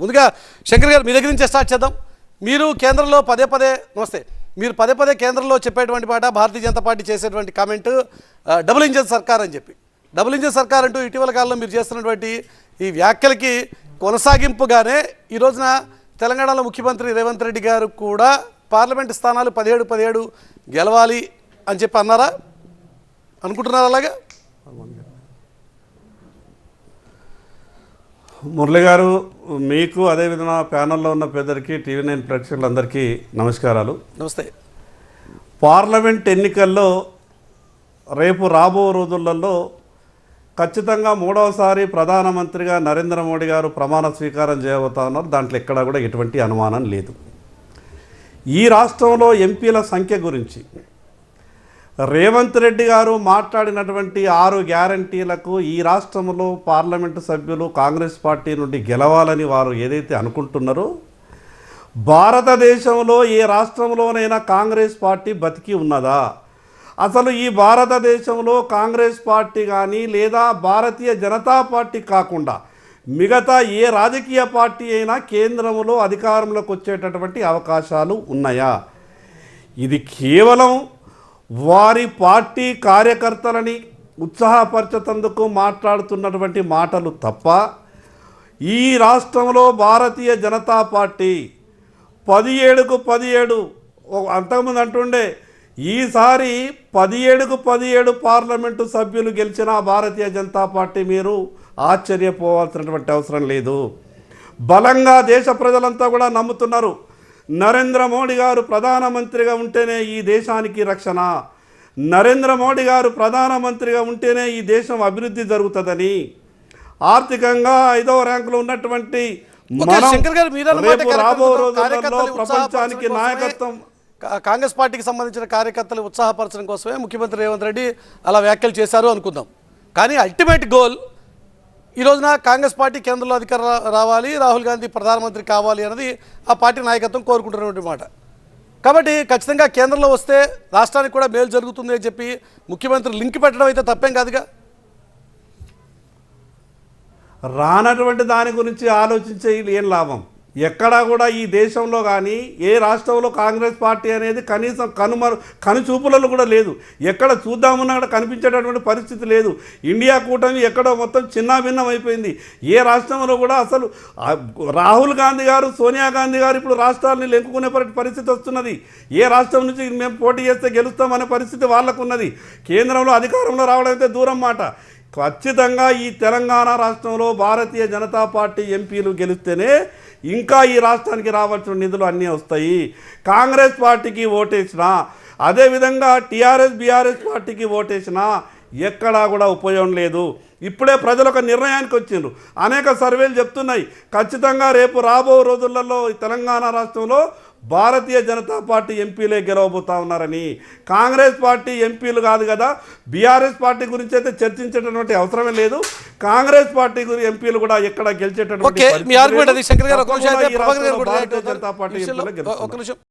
ముందుగా శంకర్ గారు మీ దగ్గర నుంచే స్టార్ట్ చేద్దాం. మీరు కేంద్రంలో పదే పదే నమస్తే మీరు పదే పదే కేంద్రంలో చెప్పేటువంటి మాట భారతీయ జనతా పార్టీ చేసేటువంటి కామెంట్ డబుల్ ఇంజన్ సర్కార్ అని చెప్పి. డబుల్ ఇంజన్ సర్కార్ అంటూ ఇటీవల కాలంలో మీరు చేస్తున్నటువంటి ఈ వ్యాఖ్యలకి కొనసాగింపుగానే ఈ రోజున తెలంగాణలో ముఖ్యమంత్రి రేవంత్ రెడ్డి గారు కూడా పార్లమెంట్ స్థానాలు పదిహేడు పదిహేడు గెలవాలి అని చెప్పి అన్నారా? అనుకుంటున్నారా అలాగా? మురళి గారు మీకు అదేవిధంగా ప్యానల్లో ఉన్న పెద్దరికి టీవీ నైన్ ప్రేక్షకులందరికీ నమస్కారాలు. నమస్తే. పార్లమెంట్ ఎన్నికల్లో రేపు రాబో రోజులలో ఖచ్చితంగా మూడవసారి ప్రధానమంత్రిగా నరేంద్ర మోడీ గారు ప్రమాణ స్వీకారం చేయబోతా ఉన్నారు. దాంట్లో ఎక్కడా కూడా ఎటువంటి అనుమానం లేదు. ఈ రాష్ట్రంలో ఎంపీల సంఖ్య గురించి రేవంత్ రెడ్డి గారు మాట్లాడినటువంటి ఆరు గ్యారంటీలకు ఈ రాష్ట్రంలో పార్లమెంటు సభ్యులు కాంగ్రెస్ పార్టీ నుండి గెలవాలని వారు ఏదైతే అనుకుంటున్నారో భారతదేశంలో ఏ రాష్ట్రంలోనైనా కాంగ్రెస్ పార్టీ బతికి ఉన్నదా? అసలు ఈ భారతదేశంలో కాంగ్రెస్ పార్టీ కానీ లేదా భారతీయ జనతా పార్టీ కాకుండా మిగతా ఏ రాజకీయ పార్టీ అయినా కేంద్రంలో అధికారంలోకి వచ్చేటటువంటి అవకాశాలు ఉన్నాయా? ఇది కేవలం వారి పార్టీ కార్యకర్తలని ఉత్సాహపరచతందుకు మాట్లాడుతున్నటువంటి మాటలు తప్ప ఈ రాష్ట్రంలో భారతీయ జనతా పార్టీ పదిహేడుకు పదిహేడు అంతకుముందు అంటుండే ఈసారి పదిహేడుకు పదిహేడు పార్లమెంటు సభ్యులు గెలిచిన భారతీయ జనతా పార్టీ మీరు ఆశ్చర్యపోవాల్సినటువంటి అవసరం లేదు. బలంగా దేశ ప్రజలంతా కూడా నమ్ముతున్నారు. నరేంద్ర మోడీ గారు ప్రధానమంత్రిగా ఉంటేనే ఈ దేశానికి రక్షణ. నరేంద్ర మోడీ గారు ప్రధానమంత్రిగా ఉంటేనే ఈ దేశం అభివృద్ధి జరుగుతుందని. ఆర్థికంగా ఐదవ ర్యాంకులో ఉన్నటువంటి రాబో రోజులలో ప్రపంచానికి నాయకత్వం కాంగ్రెస్ పార్టీకి సంబంధించిన కార్యకర్తలు ఉత్సాహపరచడం కోసమే ముఖ్యమంత్రి రేవంత్ రెడ్డి అలా వ్యాఖ్యలు చేశారు అనుకుందాం. కానీ అల్టిమేట్ గోల్ ఈ రోజున కాంగ్రెస్ పార్టీ కేంద్రంలో అధికారం రావాలి రాహుల్ గాంధీ ప్రధానమంత్రి కావాలి అన్నది ఆ పార్టీ నాయకత్వం కోరుకుంటున్నటువంటి మాట. కాబట్టి ఖచ్చితంగా కేంద్రంలో వస్తే రాష్ట్రానికి కూడా మేలు జరుగుతుంది అని చెప్పి ముఖ్యమంత్రి లింక్ పెట్టడం అయితే తప్పేం కాదుగా? రానటువంటి దాని గురించి ఆలోచించే ఏం లాభం? ఎక్కడా కూడా ఈ దేశంలో కానీ ఏ రాష్ట్రంలో కాంగ్రెస్ పార్టీ అనేది కనీసం కనుమరు కనుచూపులలో కూడా లేదు. ఎక్కడ చూద్దామన్నా కూడా కనిపించేటటువంటి పరిస్థితి లేదు. ఇండియా కూటమి ఎక్కడో మొత్తం చిన్నాభిన్నం అయిపోయింది. ఏ రాష్ట్రంలో కూడా అసలు రాహుల్ గాంధీ గారు సోనియా గాంధీ గారు ఇప్పుడు రాష్ట్రాలని లెంకుకునే పరిస్థితి వస్తున్నది. ఏ రాష్ట్రం నుంచి మేము పోటీ చేస్తే గెలుస్తామనే పరిస్థితి వాళ్ళకున్నది. కేంద్రంలో అధికారంలో రావడం అయితే దూరం మాట. ఖచ్చితంగా ఈ తెలంగాణ రాష్ట్రంలో భారతీయ జనతా పార్టీ ఎంపీలు గెలిస్తేనే ఇంకా ఈ రాష్ట్రానికి రావాల్సిన నిధులు అన్నీ వస్తాయి. కాంగ్రెస్ పార్టీకి ఓటేసినా అదేవిధంగా టీఆర్ఎస్ బీఆర్ఎస్ పార్టీకి ఓటేసినా ఎక్కడా కూడా ఉపయోగం లేదు. ఇప్పుడే ప్రజలు ఒక నిర్ణయానికి వచ్చిండ్రు. అనేక సర్వేలు చెప్తున్నాయి. ఖచ్చితంగా రేపు రాబో రోజులలో ఈ తెలంగాణ రాష్ట్రంలో భారతీయ జనతా పార్టీ ఎంపీలే గెలవబోతా ఉన్నారని. కాంగ్రెస్ పార్టీ ఎంపీలు కాదు కదా బీఆర్ఎస్ పార్టీ గురించి అయితే చర్చించేటటువంటి అవసరమే లేదు. కాంగ్రెస్ పార్టీ గురి ఎంపీలు కూడా ఎక్కడ గెలిచేటటువంటి భారతీయ జనతా పార్టీ. ఎంపీలే